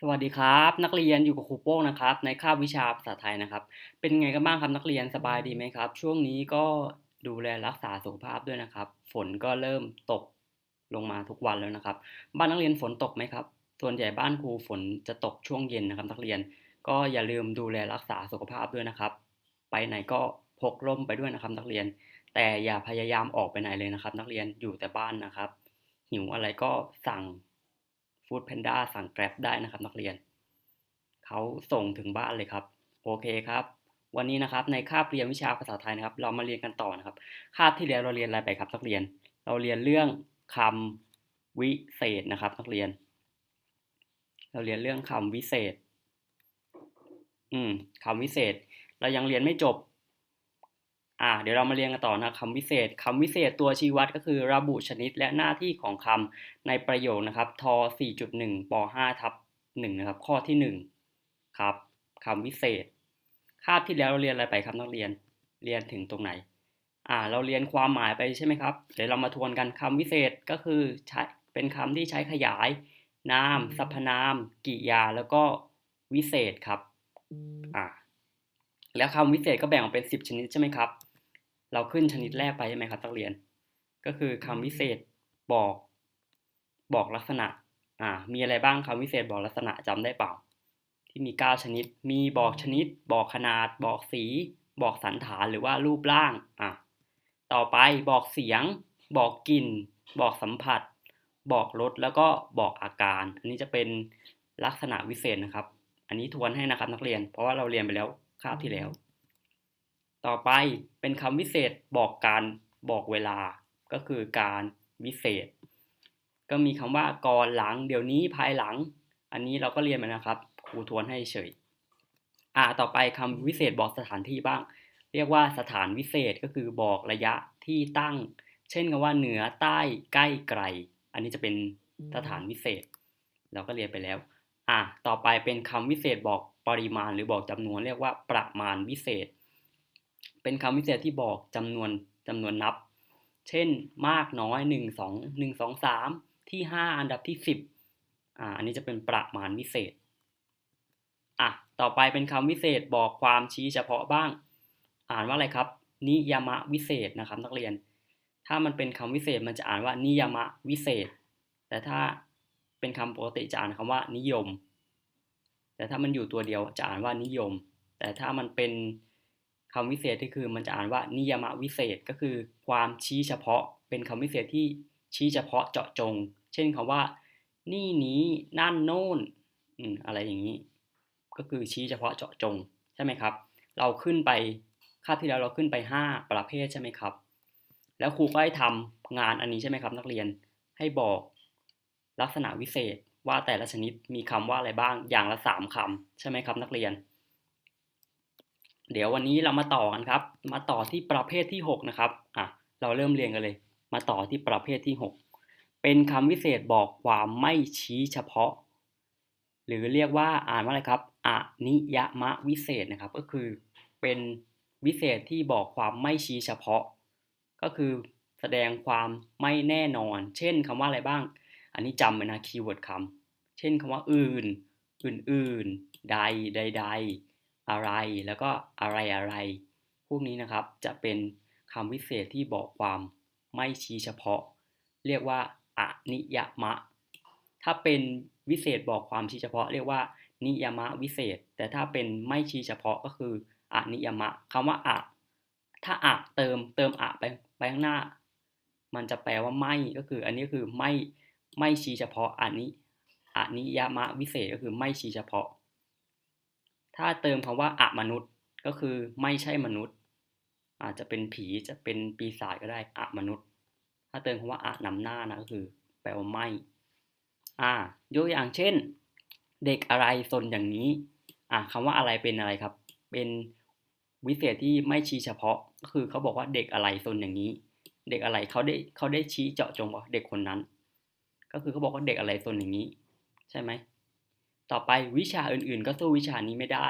สวัสดีครับ นักเรียนอยู่กับครูโป้งนะครับ ในคาบวิชาภาษาไทยนะครับ เป็นไงกันบ้างครับนักเรียนสบายดีไหมครับ ช่วงนี้ก็ดูแลรักษาสุขภาพด้วยนะครับ ฝนก็เริ่มตกลงมาทุกวันแล้วนะครับ บ้านนักเรียนฝนตกไหมครับ ส่วนใหญ่บ้านครูฝนจะตกช่วงเย็นนะครับ นักเรียนก็อย่าลืมดูแลรักษาสุขภาพด้วยนะครับ ไปไหนก็พกร่มไปด้วยนะครับ นักเรียน แต่อย่าพยายามออกไปไหนเลยนะครับ นักเรียนอยู่แต่บ้านนะครับ หิวอะไรก็สั่ง ฟู้ดแพนด้าสั่งแกร็บได้นะครับนักเรียน เขาส่งถึงบ้านเลยครับ โอเคครับ วันนี้นะครับในคาบเรียนวิชาภาษาไทยนะครับ เรามาเรียนกันต่อนะครับ คาบที่แล้วเราเรียนอะไรไปครับนักเรียน เราเรียนเรื่องคำวิเศษนะครับ นักเรียน เราเรียนเรื่องคำวิเศษ อืมคำวิเศษ เรายังเรียนไม่จบ อ่าเดี๋ยวเรามาเรียนกันต่อนะคำวิเศษคำวิเศษตัวชี้วัดก็คือระบุชนิดและหน้าที่ของคำในประโยคนะครับท4.1ป5ทับ1นะครับข้อที่1ครับคำวิเศษ คาบที่แล้วเราเรียนอะไรไปครับนักเรียนเรียนถึงตรงไหนอ่าเราเรียนความหมายไปใช่ไหมครับเดี๋ยวเรามาทวนกันคำวิเศษก็คือใช้เป็นคำที่ใช้ขยาย นาม สรรพนามกริยา แล้วก็วิเศษครับอ่าแล้วคำวิเศษก็แบ่งออกเป็น 10 ชนิดใช่ไหมครับ เราขึ้นชนิดแรกไปใช่ไหมครับนักเรียน ก็คือคำวิเศษบอก บอกลักษณะ อ่า มีอะไรบ้างคำวิเศษบอกลักษณะจำได้เปล่า ที่มี 9 ชนิด มีบอกชนิด บอกขนาด บอกสี บอกสันฐานหรือว่ารูปร่าง อะ ต่อไปบอกเสียง บอกกลิ่น บอกสัมผัส บอกรสแล้วก็บอกอาการ อันนี้จะเป็นลักษณะวิเศษนะครับ อันนี้ทวนให้นะครับนักเรียน เพราะว่าเราเรียนไปแล้วคาบที่แล้ว ต่อไปเป็นคำวิเศษบอกการบอกเวลา ก็คือการวิเศษ ก็มีคำว่าก่อนหลัง เดี๋ยวนี้ภายหลัง อันนี้เราก็เรียนมานะครับ ครูทวนให้เฉย อ่าต่อไปคำวิเศษบอกสถานที่บ้าง เรียกว่าสถานวิเศษก็คือบอกระยะที่ตั้ง เช่นคำว่าเหนือใต้ใกล้ไกล อันนี้จะเป็นสถานวิเศษ เราก็เรียนไปแล้ว อะต่อไปเป็นคำวิเศษบอกปริมาณหรือบอกจำนวนเรียกว่าประมาณวิเศษ เป็นคำวิเศษที่บอกจำนวนจำนวนนับ เช่นมากน้อย 1 2 1 2 3 ที่ 5 อันดับที่ 10อ่าอันนี้จะเป็นประมาณวิเศษอะต่อไปเป็นคำวิเศษบอกความชี้เฉพาะบ้าง อ่านว่าอะไรครับ นิยมะวิเศษนะครับนักเรียน ถ้ามันเป็นคำวิเศษมันจะอ่านว่านิยมะวิเศษ แต่ถ้าเป็นคำปกติจะอ่านคำว่านิยม แต่ถ้ามันอยู่ตัวเดียวจะอ่านว่านิยม แต่ถ้ามันเป็น คำวิเศษที่คือมันจะอ่านว่านิยมวิเศษก็คือ ความชี้เฉพาะ เป็นคำวิเศษที่ชี้เฉพาะเจาะจง เช่นคำว่า นี่นี้นั่นโน่นอืมอะไรอย่างนี้ ก็คือชี้เฉพาะเจาะจงใช่ไหมครับ เราขึ้นไปคาบที่แล้วเราขึ้นไป 5 ประเภทใช่ไหมครับ แล้วครูก็ให้ทำงานอันนี้ใช่ไหมครับ นักเรียนให้บอกลักษณะวิเศษว่าแต่ละชนิดมีคำว่าอะไรบ้างอย่างละ 3คำใช่ไหมครับนักเรียน เดี๋ยววันนี้เรามาต่อกันครับ มาต่อที่ประเภทที่ 6 นะครับ อะ เราเริ่มเรียนกันเลย มาต่อที่ประเภทที่ 6 เป็นคำวิเศษบอกความไม่ชี้เฉพาะ หรือเรียกว่าอ่านว่าอะไรครับอนิยมะวิเศษนะครับ ก็คือเป็นวิเศษที่บอกความไม่ชี้เฉพาะ ก็คือแสดงความไม่แน่นอน เช่นคำว่าอะไรบ้าง อันนี้จำไว้นะคีย์เวิร์ดคำเช่นคำว่าอื่น อื่นๆ ใดใดๆ อะไร แล้วก็อะไรอะไร พวกนี้นะครับจะเป็นคำวิเศษที่บอกความไม่ชี้เฉพาะ เรียกว่าอนิยมะ ถ้าเป็นวิเศษบอกความชี้เฉพาะ เรียกว่า นิยมะวิเศษ แต่ถ้าเป็นไม่ชี้เฉพาะก็คืออนิยมะคำว่าอะถ้าอะเติมเติมอะไปไปข้างหน้า มันจะแปลว่าไม่ก็คือ อันนี้คือไม่ไม่ชี้เฉพาะอันนี้อนิยมะวิเศษก็คือไม่ชี้เฉพาะ ถ้าเติมคำว่าอะมนุษย์ก็คือไม่ใช่มนุษย์ อาจจะเป็นผีจะเป็นปีศาจก็ได้อะมนุษย์ ถ้าเติมคำว่าอะนำหน้านะก็คือแปลว่าไม่อ่ายกอย่างเช่น เด็กอะไรสนอย่างนี้อ่าคำว่าอะไรเป็นอะไรครับ เป็นวิเศษที่ไม่ชี้เฉพาะก็คือเขาบอกว่าเด็กอะไรสนอย่างนี้ เด็กอะไรเขาได้เขาได้ชี้เจาะจงว่าเด็กคนนั้น ก็คือเขาบอกว่าเด็กอะไรสนอย่างนี้ ใช่ไหม ต่อไปวิชาอื่นๆ ก็สู้วิชานี้ไม่ได้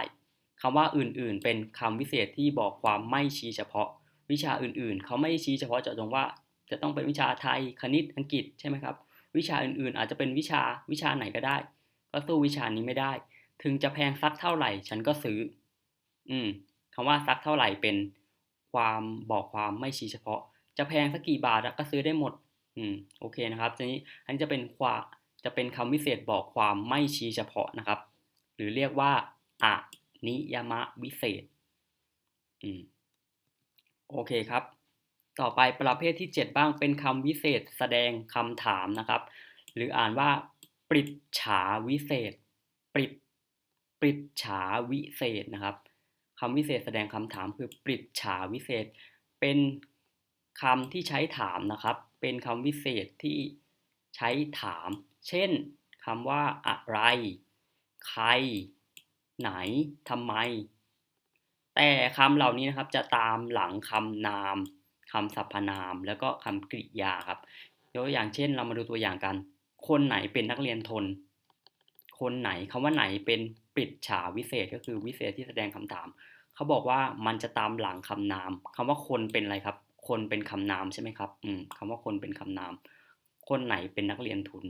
คำว่าอื่นๆ เป็นคำวิเศษที่บอกความไม่ชี้เฉพาะ วิชาอื่นๆ เขาไม่ชี้เฉพาะเจาะจงว่า จะต้องเป็นวิชาไทยคณิตอังกฤษใช่ไหมครับ วิชาอื่นๆ อาจจะเป็นวิชาวิชาไหนก็ได้ ก็สู้วิชานี้ไม่ได้ ถึงจะแพงสักเท่าไหร่ ฉันก็ซื้อ อืมคำว่าสักเท่าไหร่เป็นความบอกความไม่ชี้เฉพาะ จะแพงสักกี่บาทก็ซื้อได้หมด อืมโอเคนะครับทีนี้อันนี้จะเป็นความ จะเป็นคำวิเศษบอกความไม่ชี้เฉพาะนะครับ หรือเรียกว่าอะนิยมะวิเศษอืมโอเคครับ ต่อไปประเภทที่ 7 บ้างเป็นคำวิเศษแสดงคำถามนะครับ หรืออ่านว่า ปริฉาวิเศษ ปริปริฉาวิเศษนะครับคำวิเศษแสดงคำถามคือปริฉาวิเศษ เป็นคำที่ใช้ถามนะครับ เป็นคำวิเศษที่ใช้ถาม เช่นคำว่าอะไร ใคร ไหนทำไม แต่คำเหล่านี้นะครับจะตามหลังคำนามคำสรรพนาม แล้วก็คำกริยาครับยกตัวอย่างเช่น เรามาดูตัวอย่างกัน คนไหนเป็นนักเรียนทน คนไหนคำว่าไหนเป็นปริจฉาวิเศษก็คือวิเศษที่แสดงคำถาม เขาบอกว่ามันจะตามหลังคำนามคำว่าคนเป็นอะไรครับ คนเป็นคำนามใช่ไหมครับ อืมคำว่าคนเป็นคำนาม คนไหนเป็นนักเรียนทุน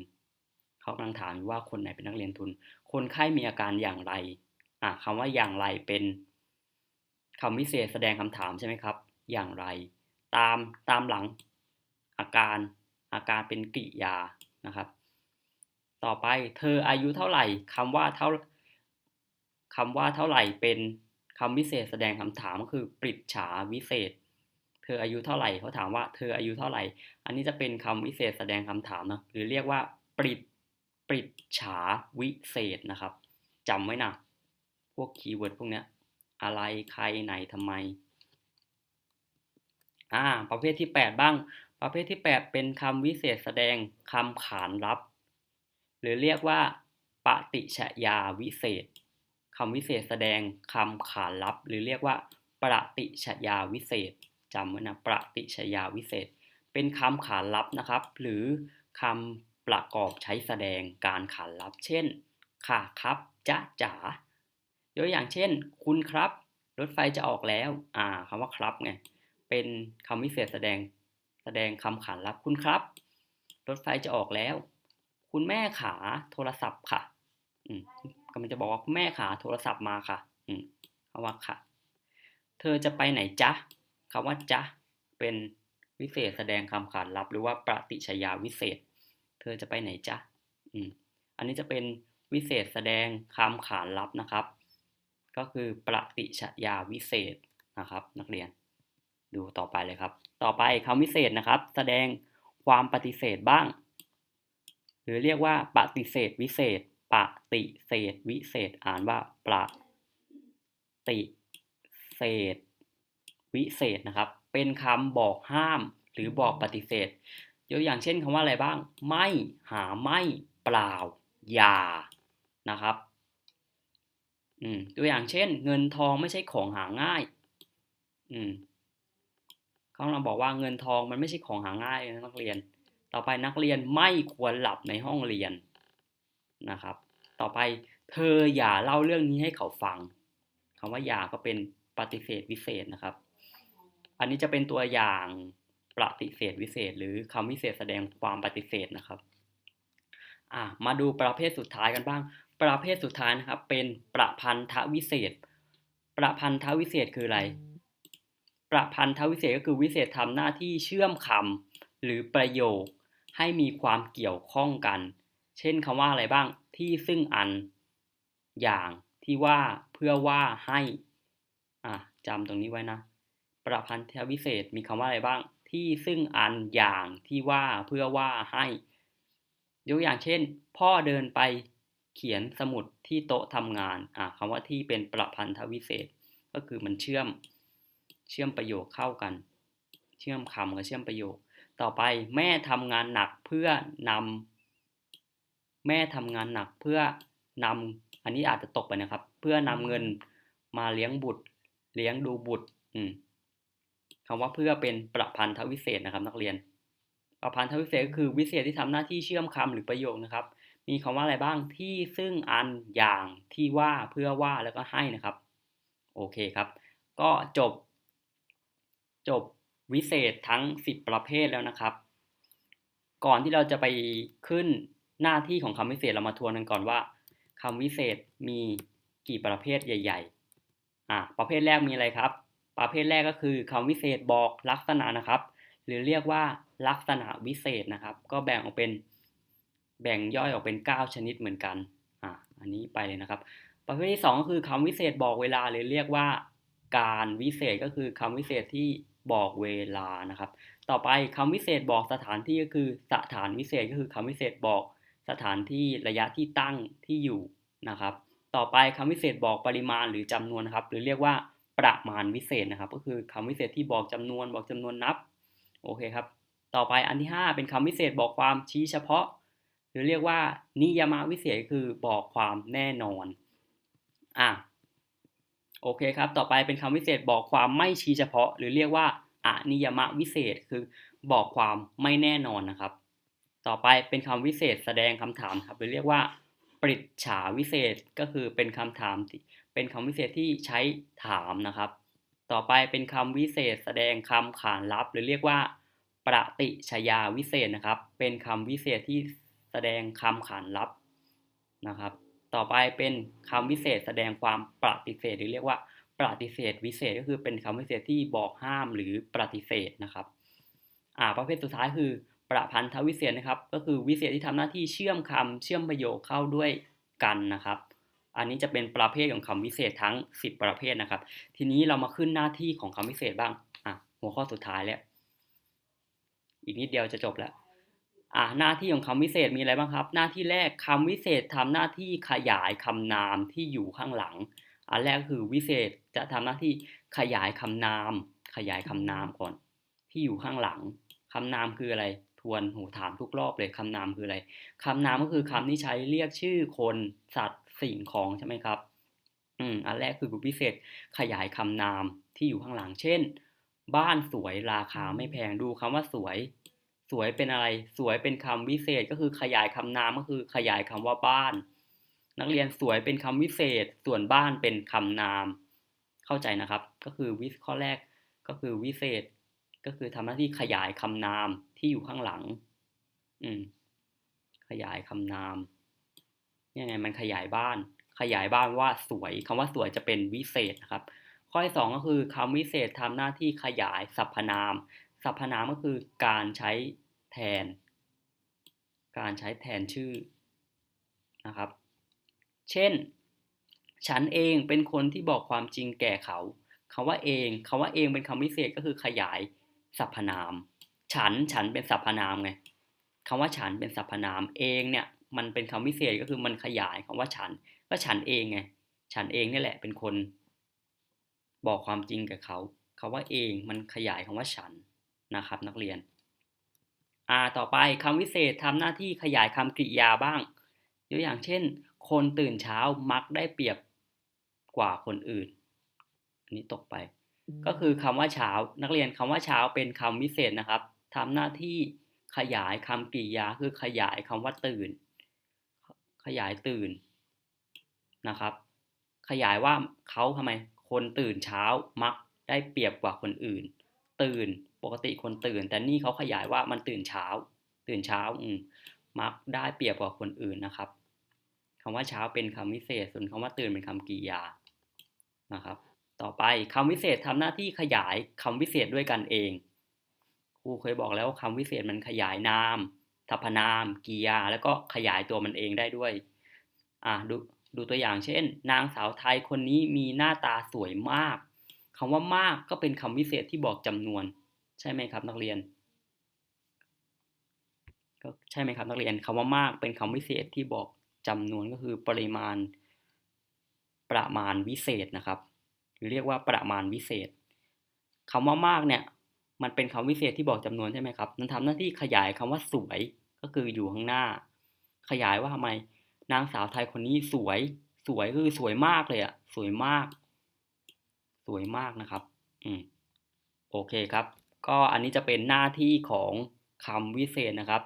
เขากำลังถามว่าคนไหนเป็นนักเรียนทุน คนไข้มีอาการอย่างไรอ่าคำว่าอย่างไรเป็นคำวิเศษแสดงคำถามใช่ไหมครับ อย่างไร ตามตามหลัง อาการอาการเป็นกริยานะครับ ต่อไปเธออายุเท่าไหร่คำว่าเท่าคำว่าเท่าไหร่เป็นคำวิเศษแสดงคำถามก็คือปริจฉาวิเศษ เธออายุเท่าไหร่เขาถามว่าเธออายุเท่าไหร่ อันนี้จะเป็นคำวิเศษแสดงคำถามนะหรือเรียกว่าปริ ปริฉาวิเศษนะครับจำไว้นะพวกคีย์เวิร์ดพวกเนี้ยอะไรใครไหนทำไมอ่าประเภทที่ 8 บ้าง ประเภทที่ 8 เป็นคำวิเศษแสดงคำขานรับ หรือเรียกว่าปฏิชยาวิเศษคำวิเศษแสดงคำขานรับ หรือเรียกว่าปฏิชยาวิเศษจำไว้นะปฏิชยาวิเศษ เป็นคำขานรับนะครับ หรือคำ ประกอบใช้แสดงการขานรับ เช่น ค่ะครับจะจ๋ายกอย่างเช่น คุณครับ รถไฟจะออกแล้ว อ่าคำว่าครับไง เป็นคำวิเศษแสดง แสดงคำขานรับคุณครับ รถไฟจะออกแล้ว คุณแม่ขาโทรศัพท์ค่ะ อืมกำลังจะบอกว่าคุณแม่ขาโทรศัพท์มาค่ะ อืมคำว่าค่ะ เธอจะไปไหนจ๊ะคำว่าจ๊ะเป็นวิเศษแสดงคำขานรับ หรือว่าปฏิชยาวิเศษ เธอจะไปไหนจ๊ะอืมอันนี้จะเป็นวิเศษแสดงคำขานรับนะครับ ก็คือปฏิชยาวิเศษนะครับ นักเรียน ดูต่อไปเลยครับ ต่อไปคำวิเศษนะครับ แสดงความปฏิเสธบ้าง หรือเรียกว่าปฏิเสธวิเศษปฏิเสธวิเศษอ่านว่าปฏิเสธวิเศษนะครับ เป็นคำบอกห้ามหรือบอกปฏิเสธ ยกอย่างเช่นคำว่าอะไรบ้าง ไม่หาไม่เปล่า อย่านะครับอืมตัวอย่างเช่น เงินทองไม่ใช่ของหาง่ายอืมเขาเราบอกว่าเงินทองมันไม่ใช่ของหาง่ายนะนักเรียน ต่อไปนักเรียนไม่ควรหลับในห้องเรียนนะครับ ต่อไปเธออย่าเล่าเรื่องนี้ให้เขาฟังคำว่าอย่าก็เป็นปฏิเสธวิเศษนะครับ อันนี้จะเป็นตัวอย่าง ปฏิเสธวิเศษ หรือคำวิเศษแสดงความปฏิเสธนะครับอ่ามาดูประเภทสุดท้ายกันบ้าง ประเภทสุดท้ายนะครับ เป็นประพันธวิเศษ ประพันธวิเศษคืออะไร ประพันธวิเศษก็คือวิเศษทำหน้าที่เชื่อมคำหรือประโยคให้มีความเกี่ยวข้องกัน เช่นคำว่าอะไรบ้างที่ซึ่งอัน อย่างที่ว่าเพื่อว่าให้อะจำตรงนี้ไว้นะ ประพันธวิเศษมีคำว่าอะไรบ้าง ที่ซึ่งอันอย่างที่ว่าเพื่อว่าให้ยกอย่างเช่น พ่อเดินไปเขียนสมุดที่โต๊ะทำงานอะคำว่าที่เป็นประพันธวิเศษ ก็คือมันเชื่อมเชื่อมประโยคเข้ากัน เชื่อมคำกับเชื่อมประโยค ต่อไปแม่ทำงานหนักเพื่อนำแม่ทำงานหนักเพื่อนำอันนี้อาจจะตกไปนะครับ เพื่อนำเงินมาเลี้ยงบุตร เลี้ยงดูบุตร อืม คำว่าเพื่อเป็นประพันธวิเศษนะครับ นักเรียน ประพันธวิเศษก็คือวิเศษที่ทำหน้าที่เชื่อมคำหรือประโยคนะครับ มีคำว่าอะไรบ้างที่ซึ่งอันอย่างที่ว่าเพื่อว่าแล้วก็ให้นะครับ โอเคครับ ก็จบ จบวิเศษทั้ง 10 ประเภทแล้วนะครับ ก่อนที่เราจะไปขึ้นหน้าที่ของคำวิเศษเรามาทวนกันก่อนว่าคำวิเศษมีกี่ประเภทใหญ่ ๆ อะประเภทแรกมีอะไรครับ ประเภทแรกก็คือคำวิเศษบอกลักษณะนะครับ หรือเรียกว่าลักษณะวิเศษนะครับ ก็แบ่งออกเป็นแบ่งย่อยออกเป็น 9 ชนิดเหมือนกันอะอันนี้ไปเลยนะครับ ประเภทที่ 2 ก็คือคำวิเศษบอกเวลาหรือเรียกว่าการวิเศษก็คือคำวิเศษที่บอกเวลานะครับ ต่อไปคำวิเศษบอกสถานที่ก็คือสถานวิเศษก็คือคำวิเศษบอกสถานที่ระยะที่ตั้งที่อยู่นะครับ ต่อไปคำวิเศษบอกปริมาณหรือจำนวนนะครับ หรือเรียกว่า ประมาณวิเศษนะครับ ก็คือคำวิเศษที่บอกจำนวนบอกจำนวนนับโอเคครับ ต่อไปอันที่ 5 เป็นคำวิเศษบอกความชี้เฉพาะ หรือเรียกว่านิยมวิเศษคือบอกความแน่นอนอะโอเคครับ ต่อไปเป็นคำวิเศษบอกความไม่ชี้เฉพาะ หรือเรียกว่าอนิยมวิเศษคือบอกความไม่แน่นอนนะครับ ต่อไปเป็นคำวิเศษแสดงคำถามครับหรือเรียกว่า ปริจฉาวิเศษก็คือเป็นคำถาม เป็นคำวิเศษที่ใช้ถามนะครับ ต่อไปเป็นคำวิเศษแสดงคำขานรับ หรือเรียกว่า ปฏิชยาวิเศษนะครับ เป็นคำวิเศษที่แสดงคำขานรับนะครับ ต่อไปเป็นคำวิเศษแสดงความปฏิเสธ หรือเรียกว่า ปฏิเสธวิเศษก็คือเป็นคำวิเศษที่บอกห้ามหรือปฏิเสธนะครับ อ่าประเภทสุดท้ายคือ ประพันธวิเศษนะครับ ก็คือวิเศษที่ทำหน้าที่เชื่อมคำเชื่อมประโยคเข้าด้วยกันนะครับ อันนี้จะเป็นประเภทของคำวิเศษทั้ง 10 ประเภทนะครับ ทีนี้เรามาขึ้นหน้าที่ของคำวิเศษบ้างอะหัวข้อสุดท้ายแล้ว อีกนิดเดียวจะจบแล้วอ่าหน้าที่ของคำวิเศษมีอะไรบ้างครับ หน้าที่แรกคำวิเศษทำหน้าที่ขยายคำนามที่อยู่ข้างหลัง อันแรกคือวิเศษจะทำหน้าที่ขยายคำนาม ขยายคำนามก่อน ที่อยู่ข้างหลังคำนามคืออะไร วนหูถามทุกรอบเลยคำนามคืออะไรคำนามก็คือคำที่ใช้เรียกชื่อคนสัตว์สิ่งของใช่ไหมครับ อืมอันแรกคือวิเศษขยายคำนามที่อยู่ข้างหลังเช่น บ้านสวยราคาไม่แพงดูคำว่าสวย สวยเป็นอะไร สวยเป็นคำวิเศษก็คือขยายคำนามก็คือขยายคำว่าบ้าน นักเรียนสวยเป็นคำวิเศษ ส่วนบ้านเป็นคำนาม เข้าใจนะครับ ก็คือวิข้อแรกก็คือวิเศษ ก็คือทำหน้าที่ขยายคำนาม ที่อยู่ข้างหลัง อืม ขยายคำนามยังไงมันขยายบ้าน ขยายบ้านว่าสวยคำว่าสวยจะเป็นวิเศษนะครับ ข้อที่สองก็คือคำวิเศษทำหน้าที่ขยายสรรพนามสรรพนามก็คือการใช้แทน การใช้แทนชื่อนะครับ เช่น ฉันเองเป็นคนที่บอกความจริงแก่เขาคำว่าเองคำว่าเองเป็นคำวิเศษก็คือขยายสรรพนาม ฉันฉันเป็นสรรพนามไงคำว่าฉันเป็นสรรพนามเองเนี่ยมันเป็นคำวิเศษก็คือมันขยายคำว่าฉันก็ฉันเองไงฉันเองนี่แหละเป็นคน บอกความจริงกับเขาคาว่าเองมันขยายคำว่าฉันนะครับ นักเรียนอ่าต่อไปคำวิเศษทำหน้าที่ขยายคำกริยาบ้างยกอย่างเช่น คนตื่นเช้ามักได้เปรียบกว่าคนอื่น อันนี้ตกไป ก็คือคำว่าเช้า นักเรียนคำว่าเช้าเป็นคำวิเศษนะครับ ทำหน้าที่ขยายคำกริยาคือขยายคำว่าตื่น ขยายตื่นนะครับ ขยายว่าเขาทำไมคนตื่นเช้ามักได้เปรียบกว่าคนอื่น ตื่นปกติคนตื่น แต่นี่เขาขยายว่ามันตื่นเช้า ตื่นเช้าอืมมักได้เปรียบกว่าคนอื่นนะครับคำว่าเช้าเป็นคำวิเศษ ส่วนคำว่าตื่นเป็นคำกริยานะครับ ต่อไปคำวิเศษทำหน้าที่ขยายคำวิเศษด้วยกันเอง ครูเคยบอกแล้วคำวิเศษมันขยายนามสรรพนามกริยาแล้วก็ขยายตัวมันเองได้ด้วย อ่าดูดูตัวอย่างเช่น นางสาวไทยคนนี้มีหน้าตาสวยมากคำว่ามากก็เป็นคำวิเศษที่บอกจำนวน ใช่ไหมครับนักเรียนก็ใช่ไหมครับนักเรียนคำว่ามากเป็นคำวิเศษที่บอกจำนวนก็คือปริมาณ ประมาณวิเศษนะครับ หรือเรียกว่าประมาณวิเศษคำว่ามากเนี่ย มันเป็นคำวิเศษที่บอกจำนวนใช่ไหมครับมันทำหน้าที่ขยายคำว่าสวยก็คืออยู่ข้างหน้า ขยายว่าทำไมนางสาวไทยคนนี้สวย สวยคือสวยมากเลยอะสวยมาก สวยมากนะครับ อืมโอเคครับ ก็อันนี้จะเป็นหน้าที่ของคำวิเศษนะครับ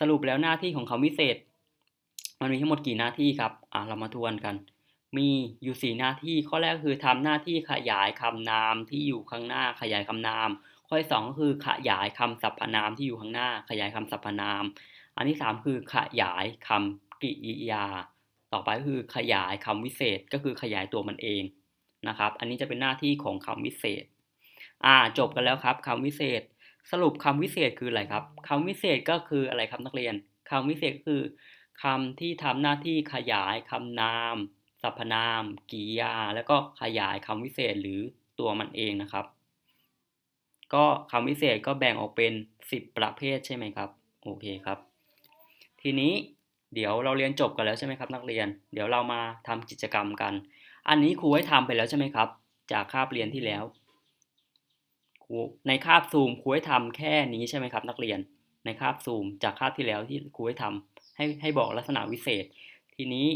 สรุปแล้วหน้าที่ของคำวิเศษ มันมีทั้งหมดกี่หน้าที่ครับอะเรามาทวนกัน มีอยู่สี่หน้าที่ข้อแรกคือทำหน้าที่ขยายคำนามที่อยู่ข้างหน้าขยายคำนาม ข้อที่สองก็คือขยายคำสรรพนามที่อยู่ข้างหน้า ขยายคำสรรพนาม อันที่สามคือขยายคำกริยา ต่อไปคือขยายคำวิเศษก็คือขยายตัวมันเองนะครับ อันนี้จะเป็นหน้าที่ของคำวิเศษ อ่าจบกันแล้วครับคำวิเศษ สรุปคำวิเศษคืออะไรครับคำวิเศษก็คืออะไรครับนักเรียนคำวิเศษก็คือคำที่ทำหน้าที่ขยายคำนามสรรพนามกริยา แล้วก็ขยายคำวิเศษหรือตัวมันเองนะครับ ก็คำวิเศษก็แบ่งออกเป็น 10 ประเภทใช่ไหมครับ โอเคครับ ทีนี้เดี๋ยวเราเรียนจบกันแล้วใช่ไหมครับ นักเรียน เดี๋ยวเรามาทำกิจกรรมกัน อันนี้ครูให้ทำไปแล้วใช่ไหมครับ จากคาบเรียนที่แล้วครูในคาบซูมครูให้ทำแค่นี้ใช่ไหมครับ นักเรียน ในคาบซูม จากคาบที่แล้วที่ครูให้ทำให้ให้บอกลักษณะวิเศษ ทีนี้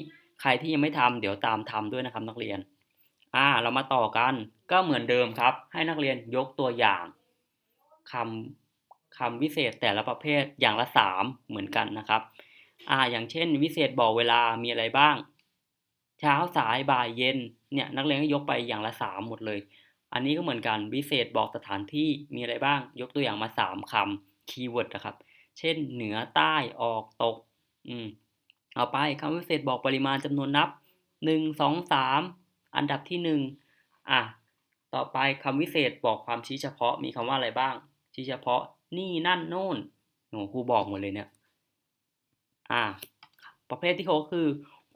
ใครที่ยังไม่ทำเดี๋ยวตามทำด้วยนะครับนักเรียน อ่า เรามาต่อกันก็เหมือนเดิมครับ ให้นักเรียนยกตัวอย่าง คำคำวิเศษแต่ละประเภทอย่างละสามเหมือนกันนะครับอ่าอย่างเช่น วิเศษบอกเวลามีอะไรบ้าง เช้าสายบ่ายเย็นเนี่ยนักเรียนก็ยกไปอย่างละสามหมดเลย อันนี้ก็เหมือนกันวิเศษบอกสถานที่มีอะไรบ้าง ยกตัวอย่างมาสามคำคีย์เวิร์ดนะครับ เช่น เหนือใต้ออกตกอืมเอาไปคำวิเศษบอกปริมาณจำนวนนับหนึ่งสองสามอันดับที่หนึ่งอะ ต่อไปคำวิเศษบอกความชี้เฉพาะมีคำว่าอะไรบ้าง ชี้เฉพาะนี่นั่นโน่นโหครูบอกหมดเลยเนี่ย อ่า ประเภทที่เขาคือ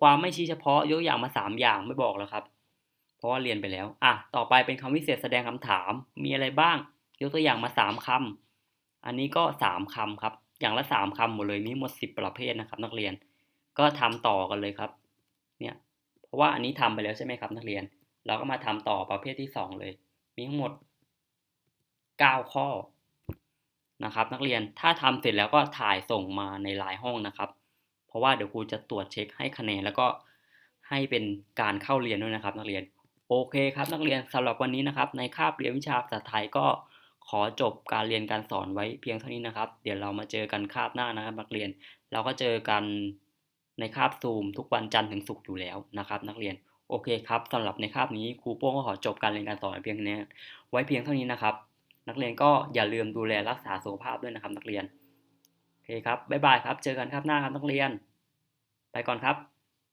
ความไม่ชี้เฉพาะยกอย่างมาสามอย่างไม่บอกแล้วครับ เพราะว่าเรียนไปแล้ว อะ ต่อไปเป็นคำวิเศษแสดงคำถาม มีอะไรบ้าง ยกตัวอย่างมาสามคำอันนี้ก็สามคำครับ อย่างละสามคำหมดเลย มีหมดสิบประเภทนะครับ นักเรียน ก็ทำต่อกันเลยครับ เนี่ย เพราะว่าอันนี้ทำไปแล้วใช่ไหมครับ นักเรียน เราก็มาทำต่อประเภทที่สองเลย มีทั้งหมดเก้าข้อ นะครับ นักเรียนถ้าทำเสร็จแล้วก็ถ่ายส่งมาในไลน์ห้องนะครับ เพราะว่าเดี๋ยวครูจะตรวจเช็คให้คะแนนแล้วก็ให้เป็นการเข้าเรียนด้วยนะครับ นักเรียนโอเคครับ นักเรียนสำหรับวันนี้นะครับ ในคาบเรียนวิชาภาษาไทยก็ขอจบการเรียนการสอนไว้เพียงเท่านี้นะครับ เดี๋ยวเรามาเจอกันคาบหน้านะครับ นักเรียนเราก็เจอกันในคาบซูมทุกวันจันทร์ถึงศุกร์อยู่แล้วนะครับ นักเรียนโอเคครับสำหรับในคาบนี้ครูโป้งก็ขอจบการเรียนการสอนเพียงนี้ไว้เพียงเท่านี้นะครับ นักเรียนก็อย่าลืมดูแลรักษาสุขภาพด้วยนะครับ นักเรียนโอเคครับบ๊ายบายครับ เจอกันครับหน้าครับนักเรียน ไปก่อนครับ